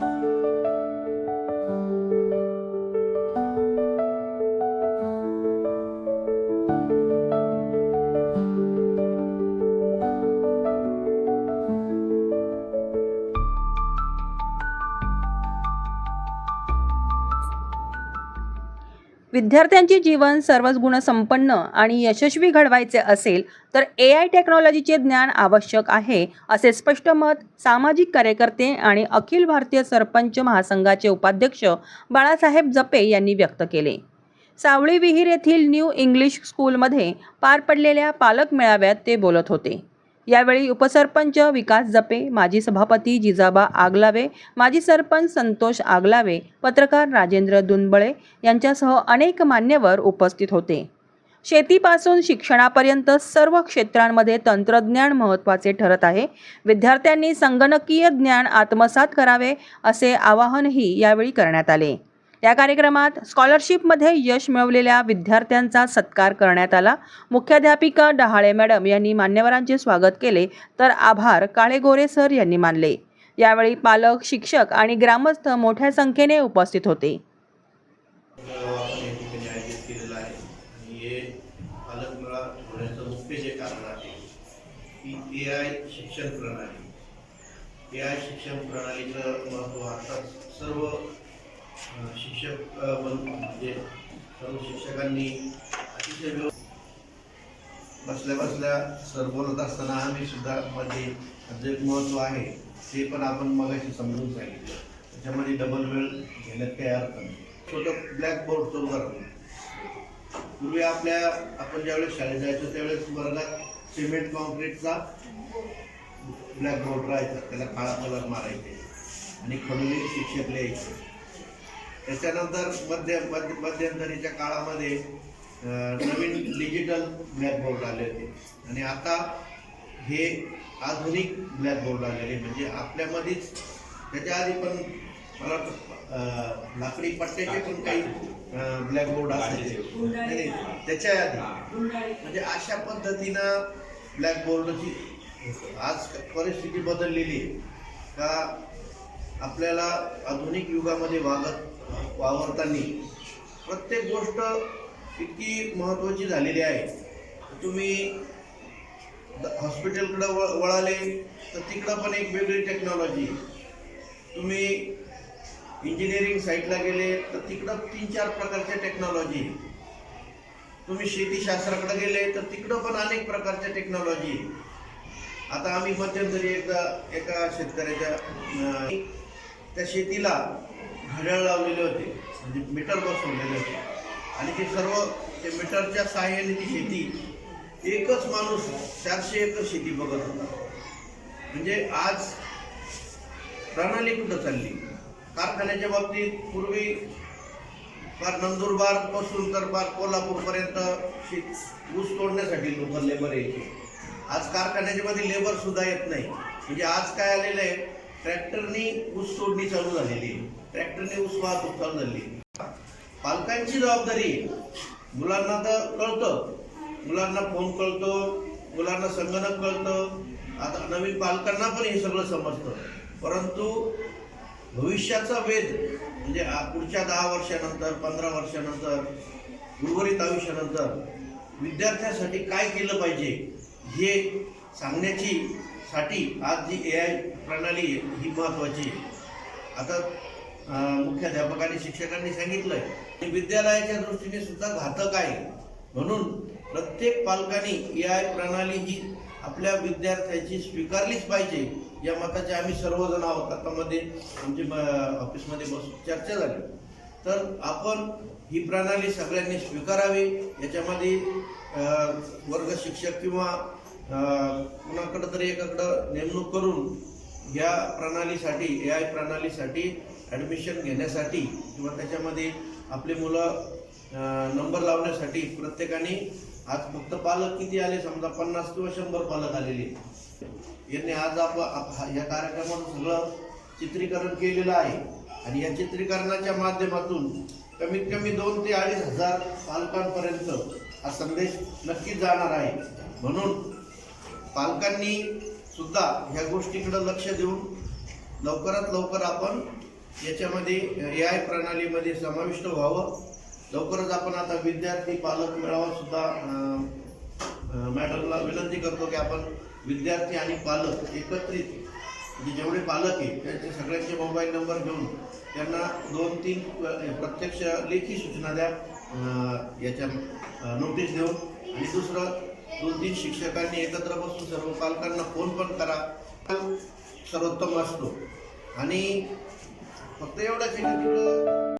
thank you विद्यार्थ्यांचे जीवन सर्वच गुणसंपन्न आणि यशस्वी घडवायचे असेल तर ए आय टेक्नॉलॉजीचे ज्ञान आवश्यक आहे असे स्पष्ट मत सामाजिक कार्यकर्ते आणि अखिल भारतीय सरपंच महासंघाचे उपाध्यक्ष बाळासाहेब जपे यांनी व्यक्त केले. सावळी विहीर येथील न्यू इंग्लिश स्कूलमध्ये पार पडलेल्या पालक मेळाव्यात ते बोलत होते. यावेळी उपसरपंच विकास जपे माजी सभापती जिजाबा आगलावे माजी सरपंच संतोष आगलावे पत्रकार राजेंद्र दुनबळे यांच्यासह अनेक मान्यवर उपस्थित होते. शेतीपासून शिक्षणापर्यंत सर्व क्षेत्रांमध्ये तंत्रज्ञान महत्त्वाचे ठरत आहे. विद्यार्थ्यांनी संगणकीय ज्ञान आत्मसात करावे असे आवाहनही यावेळी करण्यात आले. या कार्यक्रमात स्कॉलरशिपमध्ये यश मिळवलेल्या विद्यार्थ्यांचा सत्कार करण्यात आला. मुख्याध्यापिका डहाळे मॅडम यांनी मान्यवरांचे स्वागत केले तर आभार काळेगोरे सर यांनी मानले. यावेळी पालक शिक्षक आणि ग्रामस्थ मोठ्या संख्येने उपस्थित होते. शिक्षण प्रणाली ए आय शिक्षण प्रणालीचं महत्त्व आता सर्व शिक्षक अ, म्हणजे सर्व शिक्षकांनी अतिशय व्यवस्थित बसल्या बसल्या सर बोलत असताना आम्ही सुद्धा मध्ये जे महत्त्व आहे ते पण आपण मगाशी समजून सांगितलं. त्याच्यामध्ये डबल वेळ घेण्यात काही अर्थ नाही. छोटं ब्लॅक बोर्डचं उदाहरण पूर्वी आपल्या आपण ज्यावेळेस शाळेत जायचो त्यावेळेस वर्गात सिमेंट कॉन्क्रीटचा ब्लॅक बोर्ड राहायचा त्याला काळा कलर मारायचे आणि खडूने शिक्षक लिहायचे. त्याच्यानंतर मध्य मध्य मध्यंतरीच्या काळामध्ये नवीन डिजिटल ब्लॅक बोर्ड आले होते. आणि आता हे आधुनिक ब्लॅक बोर्ड आलेले म्हणजे आपल्यामध्येच त्याच्या आधी पण मला लाकडी पट्ट्याचे पण काही ब्लॅक बोर्ड असायचे. त्याच्या आधी. म्हणजे अशा पद्धतीनं ब्लॅक बोर्डची आज परिस्थिती बदललेली आहे. का आपल्याला आधुनिक युगामध्ये वागत वावरताना. प्रत्येक गोष्ट इतकी महत्त्वाची झालेली आहे. तुम्ही हॉस्पिटलकडं व वळाले तर तिकडं पण एक वेगळी टेक्नॉलॉजी तुम्ही इंजिनिअरिंग साईटला गेले तर तिकडं तीन चार प्रकारच्या टेक्नॉलॉजी तुम्ही शेतीशास्त्राकडे गेले तर तिकडं पण अनेक प्रकारच्या टेक्नॉलॉजी आता आम्ही मध्यंतरी एकदा एका शेतकऱ्याच्या त्या शेतीला घड्याळ लावलेले होते. म्हणजे मीटर बसवलेले होते. आणि ते सर्व ते मीटरच्या सहाय्याने ती शेती एकच माणूस चारशे एकर शेती बघत होता. म्हणजे आज प्रणाली कुठं चालली? कारखान्याच्या बाबतीत पूर्वी फार नंदुरबारपासून तर फार कोल्हापूरपर्यंत शेत ऊस तोडण्यासाठी लोक लेबर यायचे. आज कारखान्याच्या मध्ये लेबर सुद्धा येत नाही. म्हणजे आज काय आलेलं आहे? ट्रॅक्टरनी ऊस सोडणी चालू झालेली. आहे ट्रॅक्टरने ऊस वाहतूक चालू झाली. पालकांची जबाबदारी मुलांना तर कळतं. मुलांना फोन कळतो मुलांना संगणक कळतं. आता नवीन पालकांना पण हे सगळं समजतं. परंतु भविष्याचा वेध म्हणजे पुढच्या दहा वर्षानंतर पंधरा वर्षानंतर उर्वरित आयुष्यानंतर विद्यार्थ्यांसाठी काय केलं पाहिजे हे सांगण्याची साठी आज जी ए आय प्रणाली आहे, ही महत्त्वाची आहे. आता मुख्याध्यापकांनी शिक्षकांनी सांगितलंय की विद्यालयाच्या दृष्टीने सुद्धा घातक आहे. म्हणून प्रत्येक पालकांनी ए आय प्रणाली ही आपल्या विद्यार्थ्याची स्वीकारलीच पाहिजे. या मताचे आम्ही सर्वजण आहोत. आतामध्ये आमचे ऑफिसमध्ये बसून चर्चा झाली. तर आपण ही प्रणाली सगळ्यांनी स्वीकारावी. याच्यामध्ये वर्ग शिक्षक किंवा कुणाकडं तरी एकाकडं नेमणूक करून या प्रणालीसाठी ए आय प्रणालीसाठी ॲडमिशन घेण्यासाठी किंवा त्याच्यामध्ये आपली मुलं नंबर लावण्यासाठी प्रत्येकाने आज फक्त पालक किती आले? समजा पन्नास किंवा शंभर पालक आलेले. यांनी आज आप आप- हा- या कार्यक्रमाचं सगळं चित्रीकरण केलेलं आहे. आणि या चित्रीकरणाच्या माध्यमातून कमीत कमी दोन ते अडीच हजार पालकांपर्यंत हा संदेश नक्कीच जाणार आहे. म्हणून पालकांनी सुद्धा ह्या गोष्टीकडे लक्ष देऊन लवकरात लवकर आपण याच्यामध्ये ए आय प्रणालीमध्ये समाविष्ट व्हावं. लवकरच आपण आता विद्यार्थी पालक मेळावा सुद्धा मॅडमला विनंती करतो की आपण विद्यार्थी आणि पालक एकत्रित म्हणजे जेवढे पालक आहे त्यांचे सगळ्यांचे मोबाईल नंबर घेऊन त्यांना दोन तीन प्रत्यक्ष लेखी सूचना द्या याच्या नोटीस देऊन. आणि दुसरं दोन तीन शिक्षकांनी एकत्र बसून सर्व पालकांना फोन पण करा. सर्वोत्तम असतो. आणि फक्त एवढंच आहे की तिकडं